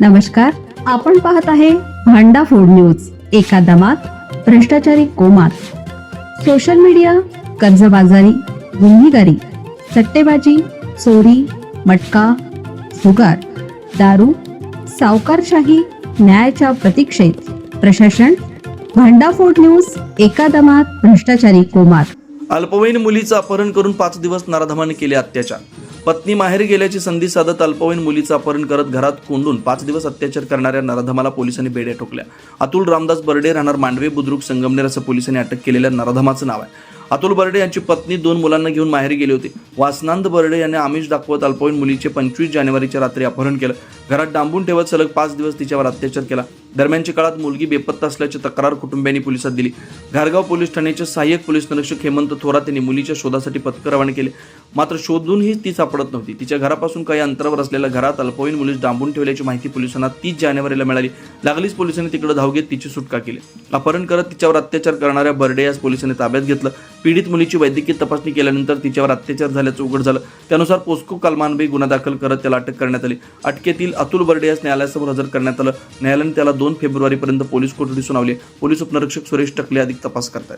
नमस्कार आपण पाहत आहे भांडा फोड न्यूज एका दमात भ्रष्टाचारी कोमात. सोशल मीडिया कर्जबाजारी गुन्हेगारी सट्टेबाजी चोरी मटका जुगार दारू सावकारशाही न्यायाच्या प्रतीक्षेत. प्रशासन भांडाफोड न्यूज एका दमात भ्रष्टाचारी कोमात. अल्पवयीन मुलीचं अपहरण करून पाच दिवस नराधमाने केले अत्याचार. पत्नी माहेर गेल्याची संधी साधत अल्पवयीन मुलीचं अपहरण करत घरात कोंडून पाच दिवस अत्याचार करणाऱ्या नराधमाला पोलिसांनी बेड्या ठोकल्या. अतुल रामदास बर्डे राहणार मांडवे बुद्रुक संगमनेर असं पोलिसांनी अटक केलेल्या नराधमाचं नाव आहे. अतुल बर्डे यांची पत्नी दोन मुलांना घेऊन माहेर गेली होती. वासनांद बर्डे यांनी आमिष दाखवत अल्पवयीन मुलीचे पंचवीस जानेवारीच्या रात्री अपहरण केलं. घरात डांबून ठेवत सलग पाच दिवस तिच्यावर अत्याचार केला. दरम्यानच्या काळात मुलगी बेपत्ता असल्याची तक्रार कुटुंबियांनी पोलिसात दिली. घारगाव पोलीस ठाण्याचे सहाय्यक पोलीस निरीक्षक हेमंत थोरात यांनी मुलीच्या शोधासाठी पथकं रवाना केले. मात्र शोधूनही ती सापडत नव्हती. तिच्या घरापासून काही अंतरावर असलेल्या घरात अल्पवयीन मुलीस डांबून ठेवल्याची माहिती पोलिसांना तीस जानेवारीला मिळाली. लागलीच पोलिसांनी तिकडे धाव घेत तिची सुटका केली. अपहरण करत तिच्यावर अत्याचार करणाऱ्या बर्डे यास पोलिसांनी ताब्यात घेतलं. पीडित मुलीची वैद्यकीय तपासणी केल्यानंतर तिच्यावर अत्याचार झाल्याचं उघड झालं. त्यानुसार पोस्को कलमानबी गुन्हा दाखल करत त्याला अटक करण्यात आली. अटकेतील अतुल बर्डे यास न्यायालयासमोर हजर करण्यात आलं. न्यायालयाने त्याला दोन दोन फेब्रुवारीपर्यंत पोलीस कोठडी सुनावली. पोलीस उपनिरीक्षक सुरेश टकले अधिक तपास करतात